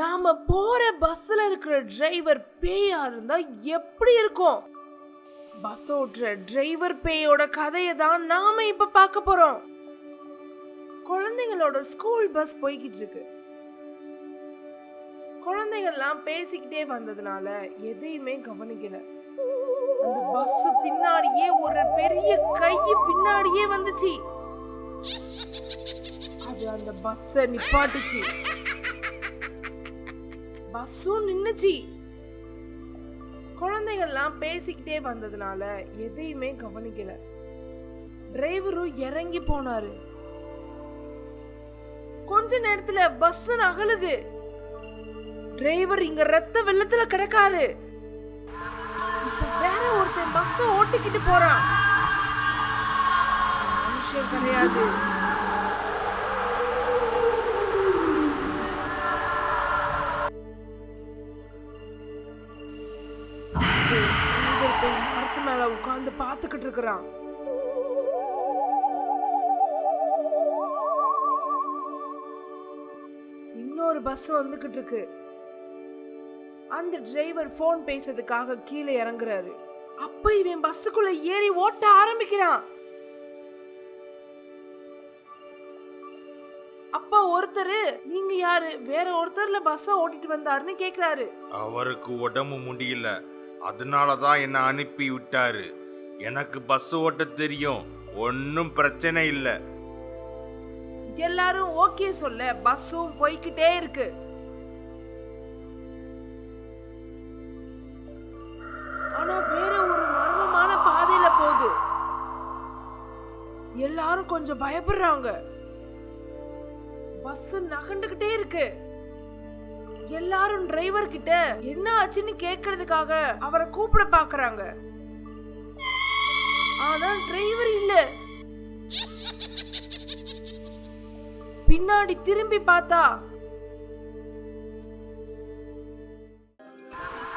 நாம போற பஸ்ல இருக்கிற டிரைவர் பேயா இருந்தா எப்படி இருக்கும்? பஸ் ஓட்டுற டிரைவர் பேயோட கதையை தான் நாம இப்ப பார்க்க போறோம். குழந்தைங்களோட ஸ்கூல் பஸ் போய்கிட்டு இருக்கு. குழந்தைகள்லாம் பேசிக்கிட்டே வந்ததுனால எதையுமே கவனிக்கல. அந்த பஸ் பின்னாடியே ஒரு பெரிய கை பின்னாடியே வந்துச்சு. அது அந்த பஸ்ஸ நிப்பாட்டுச்சு. பஸ்ஸும் நின்னுச்சு. குழந்தைகள்லாம் பேசிக்கிட்டே வந்ததுனால எதையுமே கவனிக்கல. டிரைவரும் இறங்கி போனாரு. கொஞ்ச நேரத்துல பஸ் நகழுது டிரைவர் இங்க ரத்த வெள்ளத்துல கிடக்காரு. வேற ஒருத்தன் பஸ் ஓட்டிக்கிட்டு போறான். மனுஷன் கிடையாது. உட்கார்ந்து இருக்கிறான். இன்னொரு பஸ் வந்துகிட்டு இருக்கு. அந்த டிரைவர் ஃபோன் பேசுறதுக்காக கீழே இறங்குறாரு. அப்ப இவன் பஸ்ஸுக்குள்ள ஏறி ஓட்ட ஆரம்பிக்கிறான். அப்பா ஒருத்தர் நீங்க யாரு? வேற ஒருத்தர்ல பஸ்ஸ ஓட்டிட்டு வந்தாருன்னு கேக்குறாரு. அவருக்கு உடம்பு முடியல. அதனால தான் என்னை அனுப்பி விட்டாரு. எனக்கு பஸ் ஓட்ட தெரியும். ஒன்றும் பிரச்சனை இல்லை. எல்லாரும் ஓகே சொல்ல பஸ்ஸும் போய்கிட்டே இருக்கு. ஆனா வேற ஒரு மர்மமான பாதையில போகுது. எல்லாரும் கொஞ்சம் பயப்படுறாங்க. பஸ் நகண்டுகிட்டே இருக்கு. எல்லாரும் டிரைவர் கிட்ட என்ன ஆச்சுன்னு கேக்குறதுக்காக அவரை கூப்பிட பாக்குறாங்க. ஆனா டிரைவர் இல்ல. பின்னாடி திரும்பி பார்த்தா.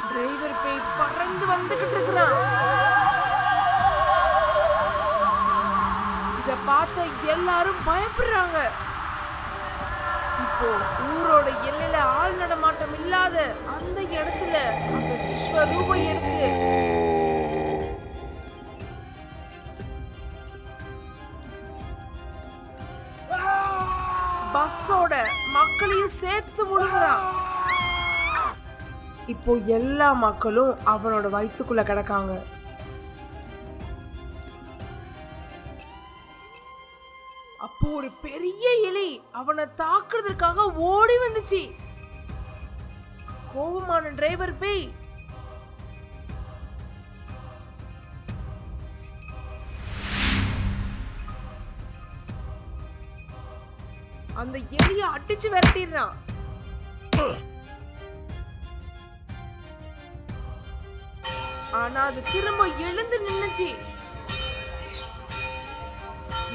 டிரைவர் பேய் பறந்து வந்துகிட்டு இருக்கிறான். இத பார்த்த எல்லாரும் பயப்படுறாங்க. இப்போ ஊரோட எல்லையில ஆள் நடமாட்டம் இல்லாத அந்த இடத்துல அந்த விஸ்வரூபம் எடுத்து பஸ்ஸோட மக்களையும் சேர்த்து முழுகிறான் இப்போ எல்லா மக்களும் அவனோட வயிற்றுக்குள்ள கிடக்காங்க. அப்போ ஒரு பெரிய எலி அவனை தாக்குறதுக்காக ஓடி வந்துச்சு. கோபமான டிரைவர் பேய். அந்த எலிய அடிச்சு விரட்டிடுறான். ஆனா அது திரும்ப எழுந்து நின்னுச்சு.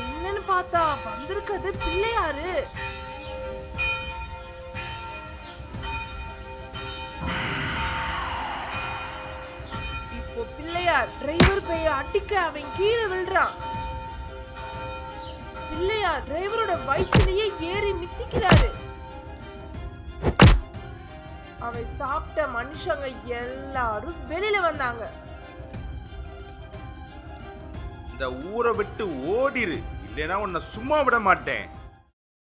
என்னன்னு பார்த்தா வந்திருக்கிறது பிள்ளையாரு. இப்போ பிள்ளையார் டிரைவர் பெயர் அடிக்க அவன் கீழே விழுறான். பிள்ளையார் டிரைவரோட வயிற்றிலேயே ஏறி மித்திக்கிறாரு அவை சாப்பிட்ட மனுஷங்க எல்லாரும் வெளியில வந்தாங்க. இந்த ஊரை விட்டு ஓடிரு. இல்லைன்னா உன்னை சும்மா விட மாட்டேன்.